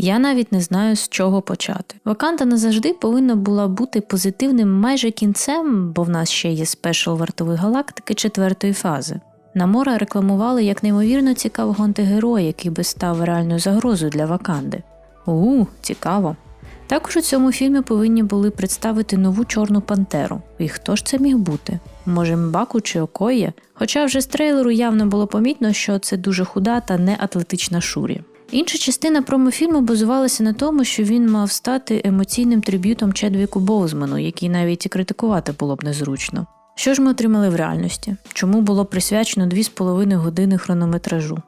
Я навіть не знаю, з чого почати. Ваканда назавжди повинна була бути позитивним майже кінцем, бо в нас ще є спешл вартової галактики четвертої фази. Намора рекламували як неймовірно цікавого антигероя, який би став реальною загрозою для Ваканди. У, цікаво. Також у цьому фільмі повинні були представити нову Чорну Пантеру. І хто ж це міг бути? Може, Мбаку чи Окоє? Хоча вже з трейлеру явно було помітно, що це дуже худа та не атлетична Шурі. Інша частина промофільму базувалася на тому, що він мав стати емоційним триб'ютом Чедвіку Боузману, який навіть і критикувати було б незручно. Що ж ми отримали в реальності? Чому було присвячено 2,5 години хронометражу?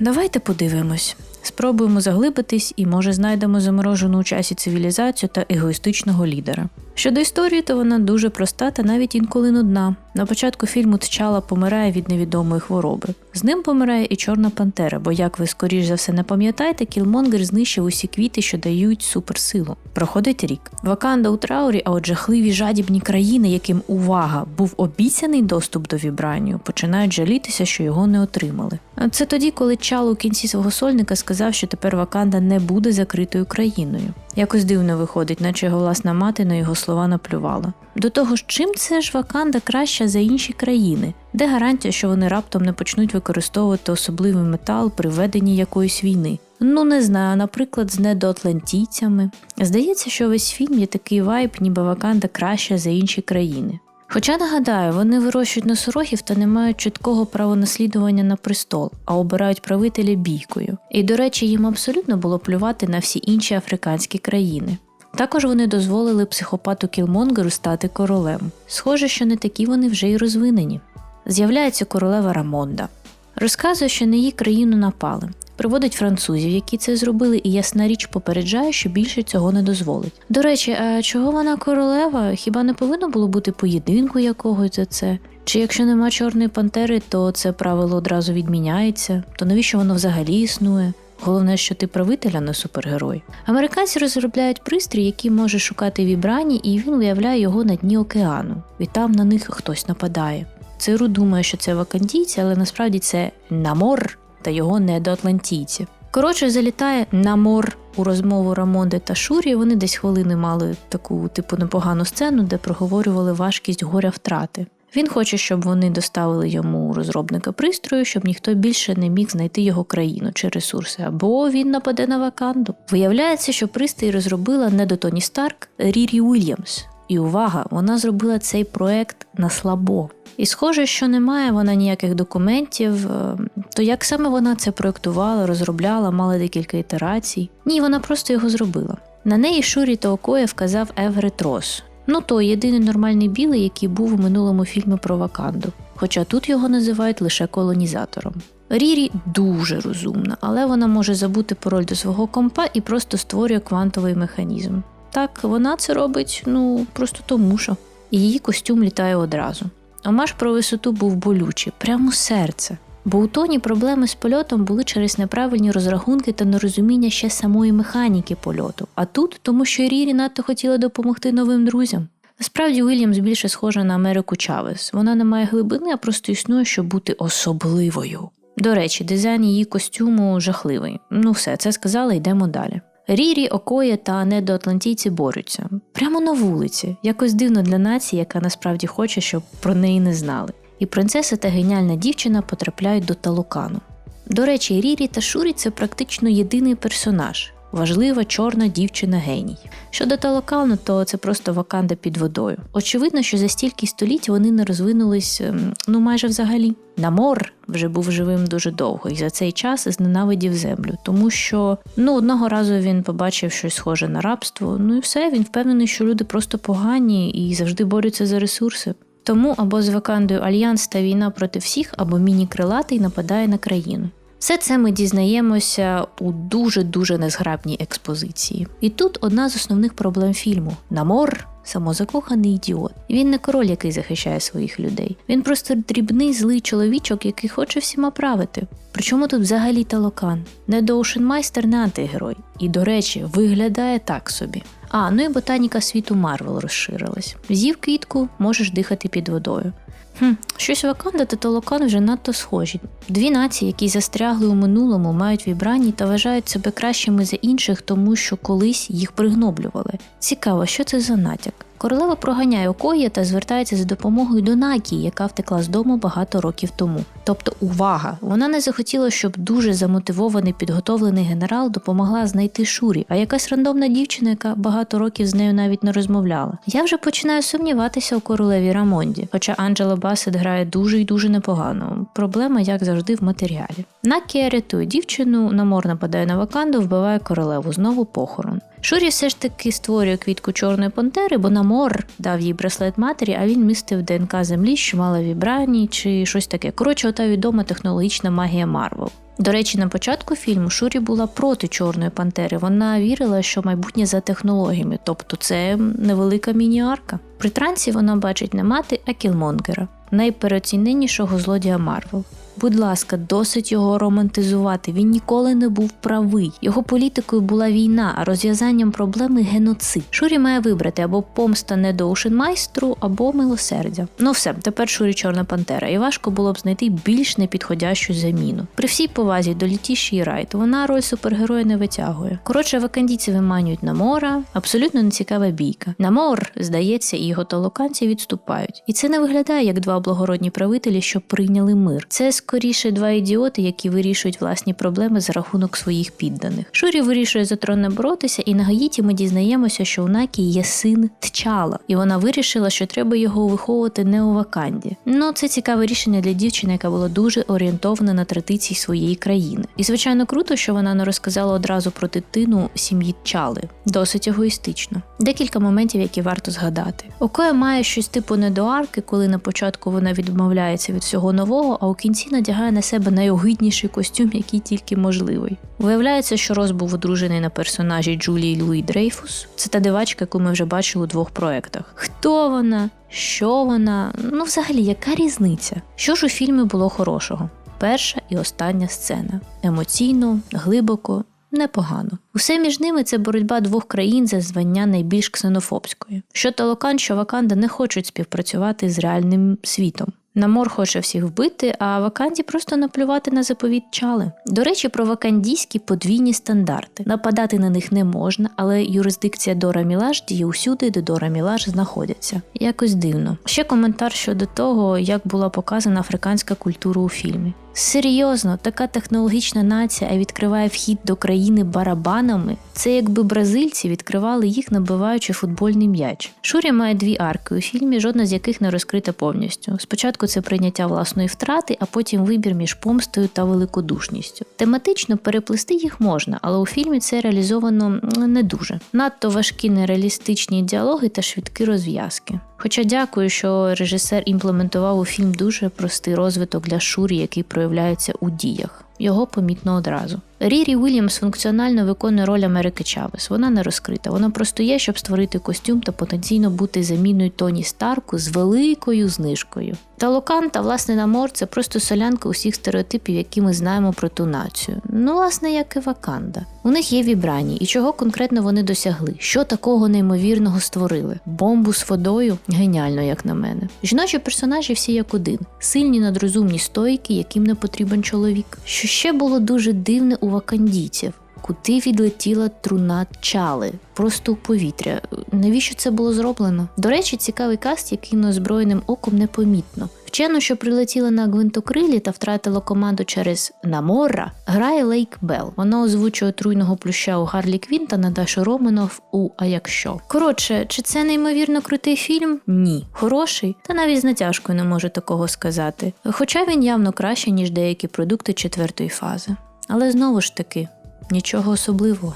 Давайте подивимось. Спробуємо заглибитись і, може, знайдемо заморожену у часі цивілізацію та егоїстичного лідера. Щодо історії, то вона дуже проста та навіть інколи нудна. На початку фільму Тчала помирає від невідомої хвороби. З ним помирає і Чорна Пантера, бо, як ви скоріш за все не пам'ятаєте, Кілмонгер знищив усі квіти, що дають суперсилу. Проходить рік. Ваканда у траурі, а от жахливі жадібні країни, яким увага був обіцяний доступ до вібранію, починають жалітися, що його не отримали. Це тоді, коли Чал у кінці свого сольника сказав, що тепер Ваканда не буде закритою країною. Якось дивно виходить, наче його власна мати на його слова наплювала. До того ж, чим це ж Ваканда краща за інші країни? Де гарантія, що вони раптом не почнуть використовувати особливий метал при веденні якоїсь війни? Ну не знаю, наприклад, з недоатлантійцями. Здається, що весь фільм є такий вайб, ніби Ваканда краща за інші країни. Хоча нагадаю, вони вирощують носорогів та не мають чіткого правонаслідування на престол, а обирають правителя бійкою. І, до речі, їм абсолютно було плювати на всі інші африканські країни. Також вони дозволили психопату Кілмонгеру стати королем. Схоже, що не такі вони вже й розвинені. З'являється королева Рамонда. Розказує, що на її країну напали. Приводить французів, які це зробили, і ясна річ попереджає, що більше цього не дозволить. До речі, а чого вона королева? Хіба не повинно було бути поєдинку якогось за це? Чи якщо нема чорної пантери, то це правило одразу відміняється? То навіщо воно взагалі існує? Головне, що ти правитель, а не супергерой. Американці розробляють пристрій, який може шукати вібрані, і він виявляє його на дні океану, і там на них хтось нападає. Циру думає, що це вакантійці, але насправді це намор та його недоатлантійці. Коротше, залітає намор у розмову Рамонди та Шурі. Вони десь хвилини мали таку типу непогану сцену, де проговорювали важкість горя втрати. Він хоче, щоб вони доставили йому розробника пристрою, щоб ніхто більше не міг знайти його країну чи ресурси, або він нападе на ваканду. Виявляється, що пристрій розробила не до Тоні Старк Рірі Уільямс. І увага, вона зробила цей проект на слабо. І схоже, що немає вона ніяких документів. е, То як саме вона це проектувала, розробляла, мала декілька ітерацій? Ні, вона просто його зробила. На неї Шурі та Окоя вказав Еврет Рос. Ну той єдиний нормальний білий, який був у минулому фільмі про Ваканду. Хоча тут його називають лише колонізатором. Рірі дуже розумна, але вона може забути пароль до свого компа і просто створює квантовий механізм. Так, вона це робить, ну просто тому що. І її костюм літає одразу. Омаж про висоту був болючий, прямо серце. Бо у тоні проблеми з польотом були через неправильні розрахунки та нерозуміння ще самої механіки польоту. А тут тому, що Рірі надто хотіла допомогти новим друзям. Насправді Уільямс більше схожа на Америку Чавес. Вона не має глибини, а просто існує, щоб бути особливою. До речі, дизайн її костюму жахливий. Ну все, це сказала, йдемо далі. Рірі, Окоя та недоатлантійці борються прямо на вулиці. Якось дивно для нації, яка насправді хоче, щоб про неї не знали. І принцеса та геніальна дівчина потрапляють до Талукану. До речі, Рірі та Шурі це практично єдиний персонаж. Важлива чорна дівчина геній. Щодо Талокану, то це просто ваканда під водою. Очевидно, що за стільки століть вони не розвинулись ем, ну майже взагалі. Намор вже був живим дуже довго і за цей час зненавидів землю, тому що ну одного разу він побачив щось схоже на рабство. Ну і все, він впевнений, що люди просто погані і завжди борються за ресурси. Тому або з Вакандою альянс та війна проти всіх, або міні-крилатий нападає на країну. Все це ми дізнаємося у дуже-дуже незграбній експозиції. І тут одна з основних проблем фільму Намор самозакоханий ідіот. Він не король, який захищає своїх людей. Він просто дрібний злий чоловічок, який хоче всіма правити. Причому тут взагалі талокан. Не Доушенмайстер, не антигерой. І, до речі, виглядає так собі. А, ну і ботаніка світу Марвел розширилась. З'їв квітку, можеш дихати під водою. Хм, щось Ваканда та Толокан вже надто схожі. Дві нації, які застрягли у минулому, мають вібрані та вважають себе кращими за інших, тому що колись їх пригноблювали. Цікаво, що це за натяк. Королева проганяє Окоя та звертається за допомогою до Накі, яка втекла з дому багато років тому. Тобто, увага! Вона не захотіла, щоб дуже замотивований підготовлений генерал допомогла знайти Шурі, а якась рандомна дівчина, яка багато років з нею навіть не розмовляла. Я вже починаю сумніватися у королеві Рамонді, хоча Анджела Басет грає дуже і дуже непогано. Проблема, як завжди, в матеріалі. Накі рятує дівчину, намор нападає на Ваканду, вбиває королеву. Знову похорон. Шурі все ж таки створює квітку чорної пантери, бо Намор дав їй браслет матері, а він містив ДНК землі, що мала вібрані чи щось таке. Коротше, ота відома технологічна магія Марвел. До речі, на початку фільму Шурі була проти Чорної Пантери. Вона вірила, що майбутнє за технологіями, тобто це невелика міні-арка. При трансі вона бачить не мати, а кілмонгера, найпереоціненнішого злодія Марвел. Будь ласка, досить його романтизувати. Він ніколи не був правий. Його політикою була війна, а розв'язанням проблеми геноцид. Шурі має вибрати або помста недоушенмайстру, або милосердя. Ну все, тепер Шурі Чорна Пантера, і важко було б знайти більш непідходящу заміну. При всій повазі до Літіші Райт вона роль супергероя не витягує. Коротше, вакандійці виманюють Намора, абсолютно нецікава бійка. Намор, здається, і його толоканці відступають. І це не виглядає як два благородні правителі, що прийняли мир. Це скоріше два ідіоти, які вирішують власні проблеми за рахунок своїх підданих. Шурі вирішує за трон не боротися, і на Гаїті ми дізнаємося, що у Накі є син Тчала, і вона вирішила, що треба його виховувати не у Ваканді. Ну, це цікаве рішення для дівчини, яка була дуже орієнтована на традиції своєї країни. І звичайно круто, що вона не розказала одразу про дитину сім'ї Тчали. Досить егоїстично. Декілька моментів, які варто згадати. Окоя має щось типу недоарки, коли на початку вона відмовляється від всього нового, а у кінці надягає на себе найогидніший костюм, який тільки можливий. Виявляється, що Рос був одружений на персонажі Джулії Луї Дрейфус. Це та дивачка, яку ми вже бачили у двох проектах. Хто вона? Що вона? Ну, взагалі, яка різниця? Що ж у фільмі було хорошого? Перша і остання сцена емоційно, глибоко. Непогано. Усе між ними це боротьба двох країн за звання найбільш ксенофобської. Що Талокан, що Ваканда не хочуть співпрацювати з реальним світом. Намор хоче всіх вбити, а Ваканді просто наплювати на заповіт чали. До речі, про вакандійські подвійні стандарти. Нападати на них не можна, але юрисдикція Дора Мілаш діє усюди, де Дора Мілаш знаходяться. Якось дивно. Ще коментар щодо того, як була показана африканська культура у фільмі. Серйозно, така технологічна нація відкриває вхід до країни барабанами. Це якби бразильці відкривали їх, набиваючи футбольний м'яч. Шурі має дві арки у фільмі, жодна з яких не розкрита повністю. Спочатку це прийняття власної втрати, а потім вибір між помстою та великодушністю. Тематично переплести їх можна, але у фільмі це реалізовано не дуже. Надто важкі нереалістичні діалоги та швидкі розв'язки. Хоча дякую, що режисер імплементував у фільм дуже простий розвиток для Шурі, який проявляється у діях. Його помітно одразу. Рірі Уільямс функціонально виконує роль Америки Чавес. Вона не розкрита. Вона просто є, щоб створити костюм та потенційно бути заміною Тоні Старку з великою знижкою. Та Локан та власне Намор це просто солянка усіх стереотипів, які ми знаємо про ту націю. Ну, власне, як і Ваканда. У них є вібрані, і чого конкретно вони досягли? Що такого неймовірного створили? Бомбу з водою геніально, як на мене. Жіночі персонажі всі як один, сильні надрозумні стойки, яким не потрібен чоловік. Що ще було дуже дивне у вакандійців. Куди відлетіла труна чали? Просто у повітря. Навіщо це було зроблено? До речі, цікавий каст, який неозброєним оком непомітно. Вчену, що прилетіла на гвинтокрилі та втратила команду через Намора, грає Лейк Белл. Вона озвучує отруйного плюща у Гарлі Квін та Наташу Романов у А якщо. Коротше, чи це неймовірно крутий фільм? Ні. Хороший, та навіть з натяжкою не можу такого сказати. Хоча він явно краще, ніж деякі продукти четвертої фази. Але знову ж таки, нічого особливого.